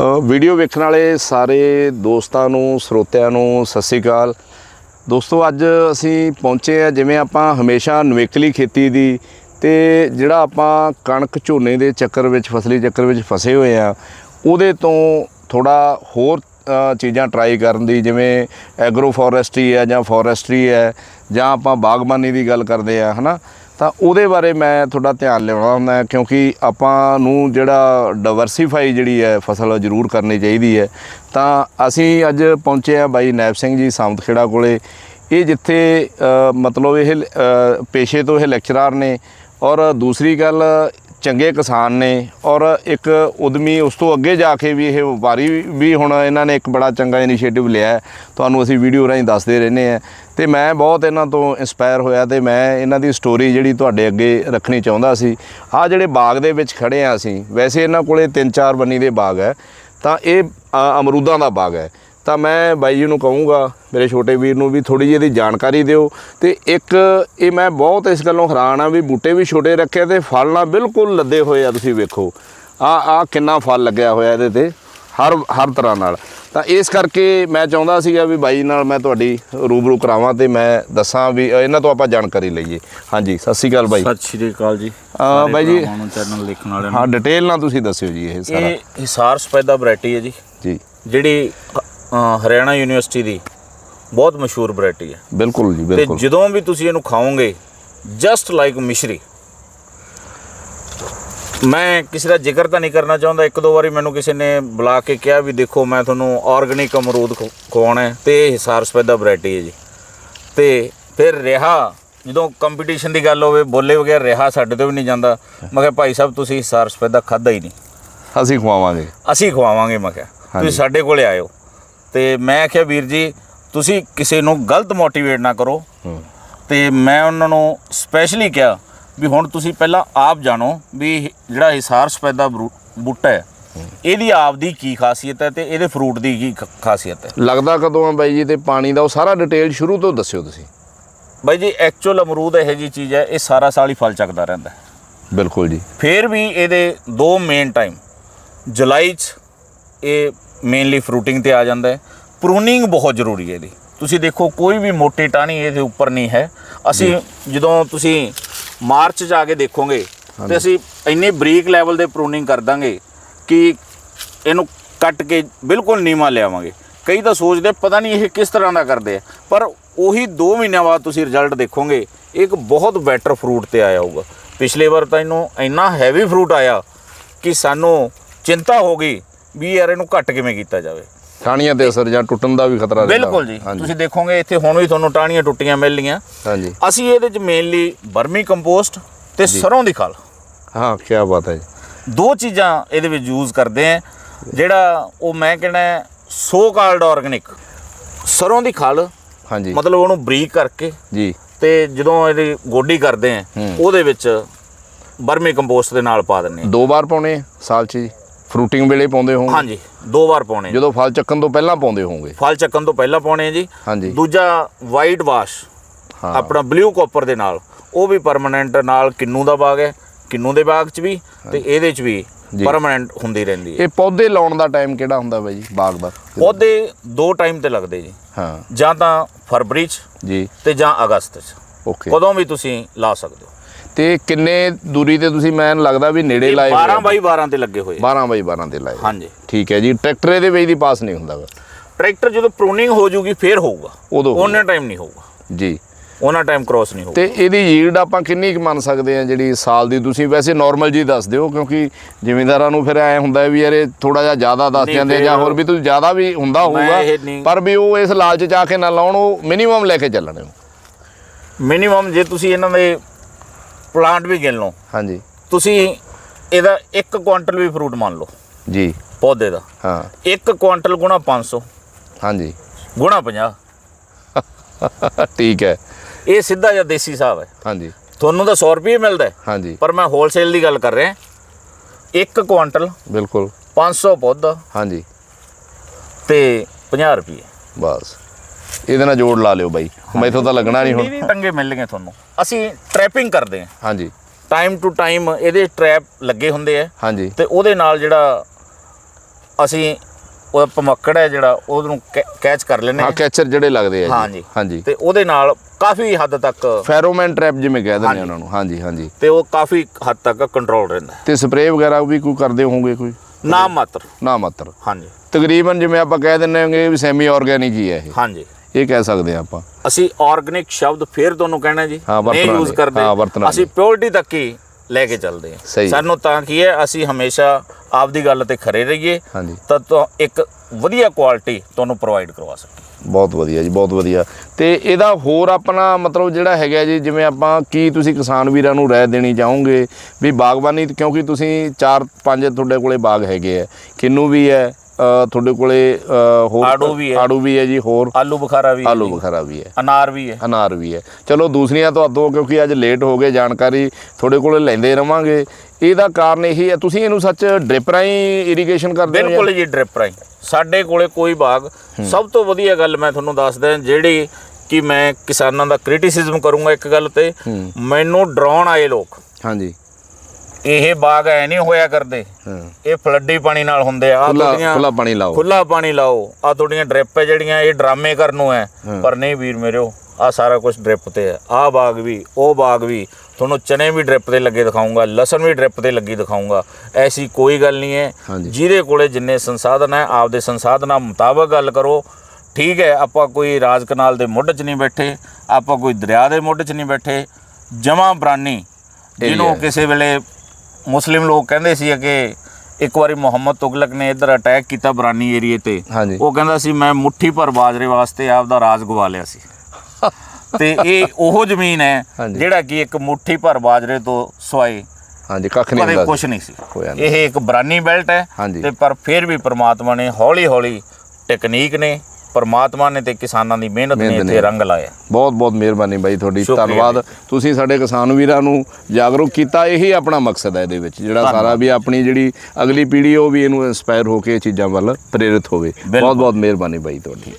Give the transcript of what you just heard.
Video ਵੇਖਣ ਵਾਲੇ ਸਾਰੇ ਦੋਸਤਾਂ ਨੂੰ, ਸਰੋਤਿਆਂ ਨੂੰ ਸਤਿ ਸ੍ਰੀ ਅਕਾਲ। ਦੋਸਤੋ, ਅੱਜ ਅਸੀਂ ਪਹੁੰਚੇ ਆ ਜਿਵੇਂ ਆਪਾਂ ਹਮੇਸ਼ਾ ਨਵੇਕਲੀ ਖੇਤੀ ਦੀ ਤੇ ਜਿਹੜਾ ਆਪਾਂ ਕਣਕ ਝੋਨੇ ਦੇ ਚੱਕਰ ਵਿੱਚ, ਫਸਲੀ ਚੱਕਰ ਵਿੱਚ ਫਸੇ ਹੋਏ ਆ ਉਹਦੇ ਤੋਂ ਥੋੜਾ ਹੋਰ ਚੀਜ਼ਾਂ ਟਰਾਈ ਕਰਨ ਦੀ, ਜਿਵੇਂ ਐਗਰੋ ਫੋਰੈਸਟਰੀ ਹੈ ਜਾਂ ਫੋਰੈਸਟਰੀ ਹੈ, ਜਾਂ ਆਪਾਂ ਬਾਗਬਾਨੀ ਦੀ ਗੱਲ ਕਰਦੇ ਆ ਹਨਾ? ਤਾਂ ਉਹਦੇ ਬਾਰੇ ਮੈਂ ਤੁਹਾਡਾ ਧਿਆਨ ਲਿਆਉਣਾ ਹੁੰਦਾ ਕਿਉਂਕਿ ਆਪਾਂ ਨੂੰ ਜਿਹੜਾ ਡਾਈਵਰਸਿਫਾਈ ਜਿਹੜੀ ਹੈ ਫਸਲ ਜ਼ਰੂਰ ਕਰਨੀ ਚਾਹੀਦੀ ਹੈ। ਤਾਂ ਅਸੀਂ ਅੱਜ ਪਹੁੰਚੇ ਆ ਬਾਈ ਨੈਬ ਸਿੰਘ ਜੀ ਸਾਮਤਖੇੜਾ ਕੋਲੇ। ਇਹ ਜਿੱਥੇ ਮਤਲਬ ਇਹ ਪੇਸ਼ੇ ਤੋਂ ਇਹ ਲੈਕਚਰਰ ਨੇ। ਔਰ ਦੂਸਰੀ ਗੱਲ ਚੰਗੇ ਕਿਸਾਨ ਨੇ ਔਰ ਇੱਕ ਉਦਮੀ ਉਸ ਤੋਂ ਅੱਗੇ ਜਾ ਕੇ ਵੀ ਇਹ ਵਾਰੀ ਵੀ ਹੁਣ ਇਹਨਾਂ ਨੇ ਇੱਕ ਬੜਾ ਚੰਗਾ ਇਨੀਸ਼ੀਏਟਿਵ ਲਿਆ ਤੁਹਾਨੂੰ ਅਸੀਂ ਵੀਡੀਓ ਰਾਹੀਂ ਦੱਸਦੇ ਰਹਿੰਦੇ ਆ ਤੇ ਮੈਂ ਬਹੁਤ ਇਹਨਾਂ ਤੋਂ ਇਨਸਪਾਇਰ ਹੋਇਆ ਤੇ ਮੈਂ ਇਹਨਾਂ ਦੀ ਸਟੋਰੀ ਜਿਹੜੀ ਤੁਹਾਡੇ ਅੱਗੇ ਰੱਖਣੀ ਚਾਹੁੰਦਾ ਸੀ। ਆ ਜਿਹੜੇ ਬਾਗ ਦੇ ਵਿੱਚ ਖੜੇ ਆ ਅਸੀਂ, ਵੈਸੇ ਇਹਨਾਂ ਕੋਲੇ ਤਿੰਨ ਚਾਰ ਬੰਨੀ ਦੇ ਬਾਗ ਹੈ, ਤਾਂ ਇਹ ਅਮਰੂਦਾਂ ਦਾ ਬਾਗ ਹੈ। ਤਾਂ ਮੈਂ ਬਾਈ ਜੀ ਨੂੰ ਕਹੂੰਗਾ ਮੇਰੇ ਛੋਟੇ ਵੀਰ ਨੂੰ ਵੀ ਥੋੜੀ ਜਿਹੀ ਇਹਦੀ ਜਾਣਕਾਰੀ ਦਿਓ। ਤੇ ਇੱਕ ਇਹ ਮੈਂ ਬਹੁਤ ਇਸ ਗੱਲੋਂ ਹੈਰਾਨ ਆ ਵੀ ਬੂਟੇ ਵੀ ਛੋਟੇ ਰੱਖੇ ਤੇ ਫਲ ਨਾਲ ਬਿਲਕੁਲ ਲੱਦੇ ਹੋਏ ਆ ਤੁਸੀਂ ਵੇਖੋ। ਆ ਆ ਕਿੰਨਾ ਫਲ ਲੱਗਿਆ ਹੋਇਆ ਇਹਦੇ ਤੇ ਹਰ ਹਰ ਤਰ੍ਹਾਂ ਨਾਲ। ਤਾਂ ਇਸ ਕਰਕੇ ਮੈਂ ਚਾਹੁੰਦਾ ਸੀਗਾ ਵੀ ਬਾਈ ਨਾਲ ਮੈਂ ਤੁਹਾਡੀ ਰੂਬਰੂ ਕਰਾਵਾਂ ਤੇ ਮੈਂ ਦੱਸਾਂ ਵੀ ਇਹਨਾਂ ਤੋਂ ਆਪਾਂ ਜਾਣਕਾਰੀ ਲਈਏ। ਹਾਂਜੀ ਸਤਿ ਸ਼੍ਰੀ ਅਕਾਲ ਬਾਈ। ਸਤਿ ਸ਼੍ਰੀ ਅਕਾਲ ਜੀ। ਅਹ ਬਾਈ ਜੀ- ਚੈਨਲ ਲਿਖਣ ਵਾਲਿਆਂ ਹਾਂ ਨੂੰ ਡਿਟੇਲ ਨਾਲ ਤੁਸੀਂ ਦੱਸਿਓ ਜੀ ਇਹ ਸਾਰਾ। ਇਹ ਹਿਸਾਰ ਸਪੈਦਾ ਵੈਰਾਈਟੀ ਹੈ ਜੀ। ਜੀ। ਜਿਹੜੀ ਹਰਿਆਣਾ ਯੂਨੀਵਰਸਿਟੀ ਦੀ ਬਹੁਤ ਮਸ਼ਹੂਰ ਵੈਰਾਈਟੀ ਹੈ। ਬਿਲਕੁਲ ਜੀ ਤੇ ਬਿਲਕੁਲ। ਜਦੋਂ ਵੀ ਤੁਸੀਂ ਇਹਨੂੰ ਖਾਓਗੇ ਜਸਟ ਲਾਈਕ ਮਿਸ਼ਰੀ। ਮੈਂ ਕਿਸੇ ਦਾ ਜ਼ਿਕਰ ਤਾਂ ਨਹੀਂ ਕਰਨਾ ਚਾਹੁੰਦਾ। ਇੱਕ ਦੋ ਵਾਰੀ ਮੈਨੂੰ ਕਿਸੇ ਨੇ ਬੁਲਾ ਕੇ ਕਿਹਾ ਵੀ ਦੇਖੋ ਮੈਂ ਤੁਹਾਨੂੰ ਆਰਗੇਨਿਕ ਅਮਰੂਦ ਖੁ- ਖਵਾਉਣਾ ਹੈ ਤੇ ਇਹ ਹਿਸਾਰ ਸਪੈਦਾ ਵੈਰਾਈਟੀ ਹੈ ਜੀ। ਤੇ ਫਿਰ ਰਿਹਾ ਜਦੋਂ ਕੰਪੀਟੀਸ਼ਨ ਦੀ ਗੱਲ ਹੋਵੇ ਬੋਲੇ ਵਗੈਰ ਰਿਹਾ ਸਾਡੇ ਤੋਂ ਵੀ ਨਹੀਂ ਜਾਂਦਾ। ਮੈਂ ਕਿਹਾ ਭਾਈ ਸਾਹਿਬ ਤੁਸੀਂ ਹਿਸਾਰ ਸਪੈਦਾ ਖਾਦਾ ਹੀ ਨਹੀਂ। ਅਸੀਂ ਖਵਾਵਾਂਗੇ। ਅਸੀਂ ਖਵਾਵਾਂਗੇ ਮੈਂ ਕਿਹਾ। ਹਾਂਜੀ। ਤੁਸੀਂ ਸਾਡੇ ਕੋਲੇ ਆਇਓ। ਤੇ ਮੈਂ ਕਿਹਾ ਵੀਰ ਜੀ ਤੁਸੀਂ ਕਿਸੇ ਨੂੰ ਗਲਤ ਮੋਟੀਵੇਟ ਨਾ ਕਰੋ। ਤੇ ਮੈਂ ਉਹਨਾਂ ਨੂੰ ਸਪੈਸ਼ਲੀ ਕਿਹਾ ਵੀ ਹੁਣ ਤੁਸੀਂ ਪਹਿਲਾਂ ਆਪ ਜਾਣੋ ਵੀ ਜਿਹੜਾ ਹਿਸਾਰ ਸਪੈਦਾ ਬੂਟਾ ਹੈ ਇਹਦੀ ਆਪ ਦੀ ਕੀ ਖਾਸੀਅਤ ਹੈ ਤੇ ਇਹਦੇ ਫਰੂਟ ਦੀ ਕੀ ਖਾਸੀਅਤ ਹੈ? ਲੱਗਦਾ ਕਦੋਂ ਆ ਬਾਈ ਜੀ ਤੇ ਪਾਣੀ ਦਾ ਉਹ ਸਾਰਾ ਡਿਟੇਲ ਸ਼ੁਰੂ ਤੋਂ ਦੱਸਿਓ ਤੁਸੀਂ। ਬਾਈ ਜੀ ਐਕਚੁਅਲ ਅਮਰੂਦ ਇਹੋ ਜੀ ਚੀਜ਼ ਹੈ ਇਹ ਸਾਰਾ ਸਾਲ ਹੀ ਫਲ ਚੱਕਦਾ ਰਹਿੰਦਾ ਬਿਲਕੁਲ ਜੀ। ਫਿਰ ਵੀ ਇਹਦੇ ਦੋ ਮੇਨ ਟਾਈਮ ਜੁਲਾਈ 'ਚ ਇਹ ਮੇਨਲੀ ਫਰੂਟਿੰਗ ਤੇ ਆ ਜਾਂਦਾ ਹੈ। ਪ੍ਰੂਨਿੰਗ ਬਹੁਤ ਜ਼ਰੂਰੀ ਹੈ ਇਹਦੀ। ਤੁਸੀਂ ਦੇਖੋ ਕੋਈ ਵੀ ਮੋਟੀ ਟਾਹਣੀ ਇਹਦੇ ਉੱਪਰ ਨਹੀਂ ਹੈ। ਅਸੀਂ ਜਦੋਂ ਤੁਸੀਂ ਮਾਰਚ 'ਚ ਆ ਕੇ ਦੇਖੋਗੇ ਤੇ ਅਸੀਂ ਇੰਨੇ ਬਰੀਕ ਲੈਵਲ ਦੇ ਪ੍ਰੂਨਿੰਗ ਕਰ ਦਾਂਗੇ ਕਿ ਇਹਨੂੰ ਕੱਟ ਕੇ ਬਿਲਕੁਲ ਨੀਵਾ ਲਿਆਵਾਂਗੇ। ਕਈ ਤਾਂ ਸੋਚਦੇ ਪਤਾ ਨਹੀਂ ਇਹ ਕਿਸ ਤਰ੍ਹਾਂ ਦਾ ਕਰਦੇ ਆ। ਪਰ ਉਹੀ 2 ਮਹੀਨਿਆਂ ਬਾਅਦ ਤੁਸੀਂ ਰਿਜ਼ਲਟ ਦੇਖੋਗੇ ਇੱਕ ਬਹੁਤ ਬੈਟਰ ਫਰੂਟ ਤੇ ਆਇਆ ਹੋਊਗਾ। ਪਿਛਲੇ ਵਾਰ ਤਾਂ ਇਹਨੂੰ ਇੰਨਾ ਹੈਵੀ ਫਰੂਟ ਆਇਆ ਕਿ ਸਾਨੂੰ ਚਿੰਤਾ ਹੋ ਗਈ ਵੀ ਯਾਰ ਇਹਨੂੰ ਘੱਟ ਕਿਵੇਂ ਕੀਤਾ ਜਾਵੇ? ਟਾਣੀਆਂ ਤੇ ਅਸਰ ਜਾਂ ਟੁੱਟਣ ਦਾ ਵੀ ਖਤਰਾ ਰਹਿੰਦਾ। ਬਿਲਕੁਲ ਜੀ। ਤੁਸੀਂ ਦੇਖੋਗੇ ਇੱਥੇ ਹੁਣ ਵੀ ਤੁਹਾਨੂੰ ਟਾਹਣੀਆਂ ਟੁੱਟੀਆਂ ਮਿਲ ਲੀਆਂ ਹਾਂਜੀ। ਅਸੀਂ ਇਹਦੇ ਚ ਮੇਨਲੀ ਬਰਮੀ ਕੰਪੋਸਟ ਤੇ ਸਰੋਂ ਦੀ ਖਲ। ਹਾਂ ਕੀ ਬਾਤ ਹੈ ਜੀ। ਦੋ ਚੀਜ਼ਾਂ ਇਹਦੇ ਵਿੱਚ ਯੂਜ਼ ਕਰਦੇ ਆ। ਜਿਹੜਾ ਉਹ ਮੈਂ ਕਹਿੰਦਾ ਸੋ ਕਾਲਡ ਆਰਗੈਨਿਕ ਸਰੋਂ ਦੀ ਖਲ ਹਾਂਜੀ। ਮਤਲਬ ਉਹਨੂੰ ਬਰੀਕ ਕਰਕੇ ਜੀ। ਤੇ ਜਦੋਂ ਇਹਦੀ ਗੋਡੀ ਕਰਦੇ ਆ ਹੂੰ। ਉਹਦੇ ਵਿੱਚ ਬਰਮੀ ਕੰਪੋਸਟ ਦੇ ਨਾਲ ਪਾ ਦਿੰਦੇ ਆ। ਦੋ ਵਾਰ ਪਾਉਣੇ ਸਾਲ 'ਚ ਜੀ। ਫਰੂਟਿੰਗ ਵੇਲੇ ਪਾਉਂਦੇ ਹੋਵੋਗੇ? ਹਾਂਜੀ ਦੋ ਵਾਰ ਪਾਉਣੇ। ਜਦੋਂ ਫਲ ਚੱਕਣ ਤੋਂ ਪਹਿਲਾਂ ਪਾਉਂਦੇ ਹੋਵੋਗੇ? ਫਲ ਚੱਕਣ ਤੋਂ ਪਹਿਲਾਂ ਪਾਉਣੇ ਆ ਜੀ। ਹਾਂਜੀ। ਦੂਜਾ ਵਾਈਟ ਵਾਸ਼ ਹਾਂ। ਆਪਣਾ ਬਲੂ ਕਾਪਰ ਦੇ ਨਾਲ। ਉਹ ਵੀ ਪਰਮਨੈਂਟ ਨਾਲ ਕਿੰਨੂ ਦਾ ਬਾਗ ਹੈ ਕਿੰਨੂ ਦੇ ਬਾਗ 'ਚ ਵੀ ਤੇ ਇਹਦੇ 'ਚ ਵੀ। ਪਰਮਨੈਂਟ ਹੁੰਦੀ ਰਹਿੰਦੀ ਹੈ। ਇਹ ਪੌਦੇ ਲਾਉਣ ਦਾ ਟਾਈਮ ਕਿਹੜਾ ਹੁੰਦਾ ਬਾਈ ਜੀ ਬਾਗ ਦਾ? ਪੌਦੇ ਦੋ ਟਾਈਮ ਤੇ ਲੱਗਦੇ ਜੀ। ਹਾਂ। ਜਾਂ ਤਾਂ ਫਰਵਰੀ 'ਚ ਜੀ। ਤੇ ਜਾਂ ਅਗਸਤ 'ਚ। ਓਕੇ ਕਦੋਂ ਵੀ ਤੁਸੀਂ ਲਾ ਸਕਦੇ ਹੋ। ਤੇ ਕਿੰਨੇ ਦੂਰੀ ਤੇ ਤੁਸੀਂ ਮੈਨੂੰ ਲੱਗਦਾ ਵੀ ਨੇੜੇ ਲਾਏ 12 ਬਾਈ 12 ਤੇ ਲੱਗੇ ਹੋਏ ਆ। 12 ਬਾਈ 12 ਤੇ ਲਾਏ ਹਾਂਜੀ। ਠੀਕ ਹੈ ਜੀ। ਟਰੈਕਟਰ ਇਹਦੇ ਵਿੱਚ ਦੀ ਪਾਸ ਨਹੀਂ ਹੁੰਦਾ ਟਰੈਕਟਰ ਜਦੋਂ ਪ੍ਰੂਨਿੰਗ ਹੋ ਜੂਗੀ ਫੇਰ ਹੋਊਗਾ। ਉਦੋਂ। ਉਹਨਾਂ ਟਾਈਮ ਨਹੀਂ ਹੋਊਗਾ। ਜੀ। ਉਹਨਾਂ ਟਾਈਮ ਕ੍ਰੋਸ ਨਹੀਂ ਹੋਊਗਾ। ਤੇ ਇਹਦੀ ਯੀਲਡ ਆਪਾਂ ਕਿੰਨੀ ਕੁ ਮੰਨ ਸਕਦੇ ਆ ਜਿਹੜੀ ਸਾਲ ਦੀ? ਤੁਸੀਂ ਵੈਸੇ ਨਾਰਮਲ ਜੀ ਦੱਸ ਦਿਓ ਕਿਉਂਕਿ ਜ਼ਿਮੀਂਦਾਰਾਂ ਨੂੰ ਫਿਰ ਐ ਹੁੰਦਾ ਵੀ ਯਾਰ ਇਹ ਥੋੜਾ ਜਿਹਾ ਜ਼ਿਆਦਾ ਦੱਸ ਜਾਂਦੇ ਜਾਂ ਹੋਰ ਵੀ ਤੁਸੀਂ ਜ਼ਿਆਦਾ ਵੀ ਹੁੰਦਾ ਹੋਊਗਾ ਪਰ ਵੀ ਉਹ ਇਸ ਲਾਲਚ ਚ ਆ ਕੇ ਨਾ ਲਾਉਣ ਉਹ ਮਿਨੀਮਮ ਲੈ ਕੇ ਚੱਲਣੇ ਮਿਨੀਮਮ ਜੇ ਤੁਸੀਂ ਇਹਨਾਂ ਦੇ ਪਲਾਂਟ ਵੀ ਗਿਣ ਲਓ। ਹਾਂਜੀ। ਤੁਸੀਂ ਇਹਦਾ 1 ਕੁਆਂਟਲ ਵੀ ਫਰੂਟ ਮੰਨ ਲਓ। ਜੀ। ਪੌਦੇ ਦਾ। ਹਾਂ। 1 ਕੁਆਂਟਲ ਗੁਣਾ 500 ਹਾਂਜੀ। ਗੁਣਾ 50 ਠੀਕ ਹੈ। ਇਹ ਸਿੱਧਾ ਜਿਹਾ ਦੇਸੀ ਹਿਸਾਬ ਹੈ। ਹਾਂਜੀ। ਤੁਹਾਨੂੰ ਤਾਂ 100 ਰੁਪਏ ਮਿਲਦਾ ਹਾਂਜੀ। ਪਰ ਮੈਂ ਹੋਲਸੇਲ ਦੀ ਗੱਲ ਕਰ ਰਿਹਾ। 1 ਕੁਆਂਟਲ ਬਿਲਕੁਲ। 500 ਪੌਦਾ। ਹਾਂਜੀ। ਤੇ 50 ਰੁਪਏ ਬਸ। ਇਹਦੇ ਨਾਲ ਜੋੜ ਲਾ ਲਿਓ ਬਾਈ। ਮੈਥੋਂ ਤਾਂ ਲੱਗਣਾ ਨਹੀਂ ਹੁਣ। ਨਹੀਂ ਟੰਗੇ ਮਿਲਣਗੇ ਤੁਹਾਨੂੰ? ਅਸੀਂ ਟ੍ਰੈਪਿੰਗ ਕਰਦੇ ਹਾਂ। ਹਾਂਜੀ। ਟਾਈਮ ਟੂ ਟਾਈਮ ਇਹਦੇ ਟ੍ਰੈਪ ਲੱਗੇ ਹੁੰਦੇ ਆ। ਹਾਂਜੀ। ਤੇ ਉਹਦੇ ਨਾਲ ਜਿਹੜਾ ਅਸੀਂ ਉਹ ਪਮੱਕੜ ਹੈ ਜਿਹੜਾ ਉਹਨੂੰ ਕੈਚ ਕਰ ਲੈਨੇ ਹਾਂ ਕੈਚਰ ਜਿਹੜੇ ਲੱਗਦੇ ਆ ਹਾਂਜੀ। ਹਾਂਜੀ। ਤੇ ਉਹਦੇ ਨਾਲ ਕਾਫੀ ਹੱਦ ਤੱਕ ਫੈਰੋਮੈਨ ਟ੍ਰੈਪ ਜਿਵੇਂ ਕਹਿ ਦਿੰਦੇ। ਉਹਨਾਂ ਨੂੰ। ਹਾਂਜੀ ਹਾਂਜੀ। ਤੇ ਉਹ ਕਾਫੀ ਹੱਦ ਤੱਕ ਕੰਟਰੋਲ ਰਹਿੰਦਾ। ਤੇ ਸਪਰੇਅ ਵਗੈਰਾ ਵੀ ਕੋਈ ਕਰਦੇ ਹੋਵੋਗੇ ਕੋਈ? ਨਾ ਮਾਤਰ। ਨਾ ਮਾਤਰ। ਹਾਂਜੀ। ਤਕਰੀਬਨ ਜਿਵੇਂ ਆਪਾਂ ਕਹਿ ਦਿੰਦੇ ਹਾਂਗੇ ਵੀ ਸੈਮੀ ਆਰਗੈਨਿਕ ਹੀ ਹੈ ਇਹ। ਹਾਂਜੀ। ਇਹ ਕਹਿ ਸਕਦੇ ਆ ਆਪਾਂ। ਅਸੀਂ ਆਰਗੈਨਿਕ ਸ਼ਬਦ ਫੇਰ ਤੁਹਾਨੂੰ ਕਹਿਣਾ ਜੀ। ਹਾਂ, ਨਹੀਂ ਯੂਜ਼। ਕਰਦੇ। ਅਸੀਂ ਪਿਓਰਿਟੀ ਤੱਕ ਹੀ ਲੈ ਕੇ ਚੱਲਦੇ। ਹਾਂ। ਸਾਨੂੰ ਤਾਂ ਕੀ ਹੈ ਅਸੀਂ ਹਮੇਸ਼ਾ ਆਪਦੀ ਗੱਲ ਤੇ ਖਰੇ ਰਹੀਏ। ਹਾਂਜੀ। ਤਾਂ ਇੱਕ ਵਧੀਆ ਕੁਆਲਿਟੀ ਤੁਹਾਨੂੰ ਪ੍ਰੋਵਾਈਡ ਕਰਵਾ ਸਕੀਏ। ਬਹੁਤ ਵਧੀਆ ਜੀ ਬਹੁਤ ਵਧੀਆ। ਤੇ ਇਹਦਾ ਹੋਰ ਆਪਣਾ ਮਤਲਬ ਜਿਹੜਾ ਹੈਗਾ ਜੀ ਜਿਵੇਂ ਆਪਾਂ ਕੀ ਤੁਸੀਂ ਕਿਸਾਨ ਵੀਰਾਂ ਨੂੰ ਰਾਏ ਦੇਣੀ ਚਾਹੋਗੇ? ਵੀ ਬਾਗਬਾਨੀ ਕਿਉਂਕਿ ਤੁਸੀਂ 4-5 ਤੁਹਾਡੇ ਕੋਲੇ ਬਾਗ ਹੈਗੇ ਆ। ਕਿੰਨੂ ਵੀ ਹੈ ਤੁਹਾਡੇ ਕੋਲੇ ਹੋਰ ਆੜੂ ਵੀ ਹੈ। ਆੜੂ ਵੀ ਹੈ ਜੀ ਹੋਰ ਆਲੂ ਬੁਖਾਰਾ ਵੀ ਹੈ ਆਲੂ ਬਖਾਰਾ ਵੀ ਹੈ। ਅਨਾਰ ਵੀ ਹੈ। ਅਨਾਰ ਵੀ ਹੈ। ਚਲੋ ਦੂਸਰੀਆਂ ਤੋਂ ਅੱਧੋ ਕਿਉਂਕਿ ਅੱਜ ਲੇਟ ਹੋ ਗਏ ਜਾਣਕਾਰੀ ਤੁਹਾਡੇ ਕੋਲੇ ਲੈਂਦੇ ਰਵਾਂਗੇ। ਇਹਦਾ ਕਾਰਨ ਇਹੀ ਹੈ ਤੁਸੀਂ ਇਹਨੂੰ ਸੱਚ ਡ੍ਰਿਪ ਰਾਹੀਂ ਇਰੀਗੇਸ਼ਨ ਕਰਦੇ ਹੋ ਬਿਲਕੁਲ ਜੀ ਡ੍ਰਿਪ ਰਾਈ ਸਾਡੇ ਕੋਲੇ ਕੋਈ ਬਾਗ ਸਭ ਤੋਂ ਵਧੀਆ ਗੱਲ ਮੈਂ ਤੁਹਾਨੂੰ ਦੱਸਦਾ ਜਿਹੜੀ ਕਿ ਮੈਂ ਕਿਸਾਨਾਂ ਦਾ ਕ੍ਰਿਟਿਸਿਜ਼ਮ ਕਰੂੰਗਾ ਇੱਕ ਗੱਲ ਤੇ। ਮੈਨੂੰ ਡਰਾਉਣ ਆਏ ਲੋਕ। ਹਾਂਜੀ। ਇਹ ਬਾਗ ਐ ਨਹੀਂ ਹੋਇਆ ਕਰਦੇ। ਇਹ ਫਲੱਡੀ ਪਾਣੀ ਨਾਲ ਹੁੰਦੇ ਆ। ਤੁਹਾਡੀਆਂ- ਖੁੱਲਾ ਪਾਣੀ ਲਾਓ। ਖੁੱਲਾ ਪਾਣੀ ਲਾਓ। ਆ ਤੁਹਾਡੀਆਂ ਡ੍ਰਿਪ ਹੈ ਜਿਹੜੀਆਂ ਇਹ ਡਰਾਮੇ ਕਰਨ ਨੂੰ ਹੈ। ਪਰ ਨਹੀਂ ਵੀਰ ਮੇਰਿਓ ਆ ਸਾਰਾ ਕੁਝ ਡ੍ਰਿਪ ਤੇ ਹੈ ਆ ਬਾਗ ਵੀ ਉਹ ਬਾਗ ਵੀ ਤੁਹਾਨੂੰ ਚਨੇ ਵੀ ਡ੍ਰਿਪ ਤੇ ਲੱਗੇ ਦਿਖਾਉਂਗਾ ਲਸਣ ਵੀ ਡ੍ਰਿਪ ਤੇ ਲੱਗੀ ਦਿਖਾਉਂਗਾ। ਐਸੀ ਕੋਈ ਗੱਲ ਨਹੀਂ ਹੈ। ਜਿਹਦੇ ਕੋਲੇ ਜਿੰਨੇ ਸੰਸਾਧਨ ਹੈ ਆਪਦੇ ਸੰਸਾਧਨਾਂ ਮੁਤਾਬਕ ਗੱਲ ਕਰੋ। ਠੀਕ ਹੈ ਆਪਾਂ ਕੋਈ ਰਾਜ ਕਨਾਲ ਦੇ ਮੁੱਢ 'ਚ ਨਹੀਂ ਬੈਠੇ ਆਪਾਂ ਕੋਈ ਦਰਿਆ ਦੇ ਮੁੱਢ 'ਚ ਨਹੀਂ ਬੈਠੇ। ਜਮਾ ਬਰਾਨੀ ਜਿਹਨੂੰ। ਕਿਸੇ ਵੇਲੇ ਮੁਸਲਿਮ ਲੋਕ ਕਹਿੰਦੇ ਸੀ ਕਿ ਇੱਕ ਵਾਰੀ ਮੁਹੰਮਦ ਤੁਗਲਕ ਨੇ ਇੱਧਰ ਅਟੈਕ ਕੀਤਾ ਬਰਾਨੀ ਏਰੀਏ ਤੇ ਹਾਂਜੀ ਉਹ ਕਹਿੰਦਾ ਸੀ ਮੈਂ ਮੁੱਠੀ ਭਰ ਬਾਜਰੇ ਵਾਸਤੇ ਆਪਦਾ ਰਾਜ ਗਵਾ ਲਿਆ ਸੀ ਤੇ ਇਹ ਉਹ ਜ਼ਮੀਨ ਹੈ ਹਾਂਜੀ। ਜਿਹੜਾ ਕਿ ਇੱਕ ਮੁੱਠੀ ਭਰ ਬਾਜਰੇ ਤੋਂ ਸਵਾਏ ਹਾਂਜੀ ਕੱਖ ਨਹੀਂ ਕਦੇ ਹੁੰਦਾ ਕੁਝ ਸੀ। ਨਹੀਂ ਸੀ ਹੋਇਆ ਨਹੀਂ। ਇਹ ਇੱਕ ਬਰਾਨੀ ਬੈਲਟ ਹੈ ਹਾਂਜੀ। ਤੇ ਪਰ ਫਿਰ ਵੀ ਪ੍ਰਮਾਤਮਾ ਨੇ ਹੌਲੀ ਹੌਲੀ ਟੈਕਨੀਕ ਨੇ ਪ੍ਰਮਾਤਮਾ ਨੇ ਤੇ ਕਿਸਾਨਾਂ ਦੀ ਮਿਹਨਤ ਨੇ। ਇੱਥੇ ਰੰਗ ਲਾਇਆ। ਬਹੁਤ ਬਹੁਤ ਮਿਹਰਬਾਨੀ ਬਾਈ ਤੁਹਾਡੀ। ਧੰਨਵਾਦ। ਤੁਸੀਂ ਸਾਡੇ ਕਿਸਾਨ ਵੀਰਾਂ ਨੂੰ ਜਾਗਰੂਕ ਕੀਤਾ। ਇਹੀ ਆਪਣਾ ਮਕਸਦ ਹੈ ਇਹਦੇ ਵਿੱਚ ਜਿਹੜਾ। ਸਾਰਾ ਵੀ ਆਪਣੀ ਜਿਹੜੀ ਅਗਲੀ ਪੀੜ੍ਹੀ ਉਹ ਵੀ ਇਹਨੂੰ ਇਨਸਪਾਇਰ ਹੋ ਕੇ ਇਹ ਚੀਜ਼ਾਂ ਵੱਲ ਪ੍ਰੇਰਿਤ ਹੋਵੇ। ਬਹੁਤ ਬਹੁਤ ਮਿਹਰਬਾਨੀ ਬਾਈ ਤੁਹਾਡੀ।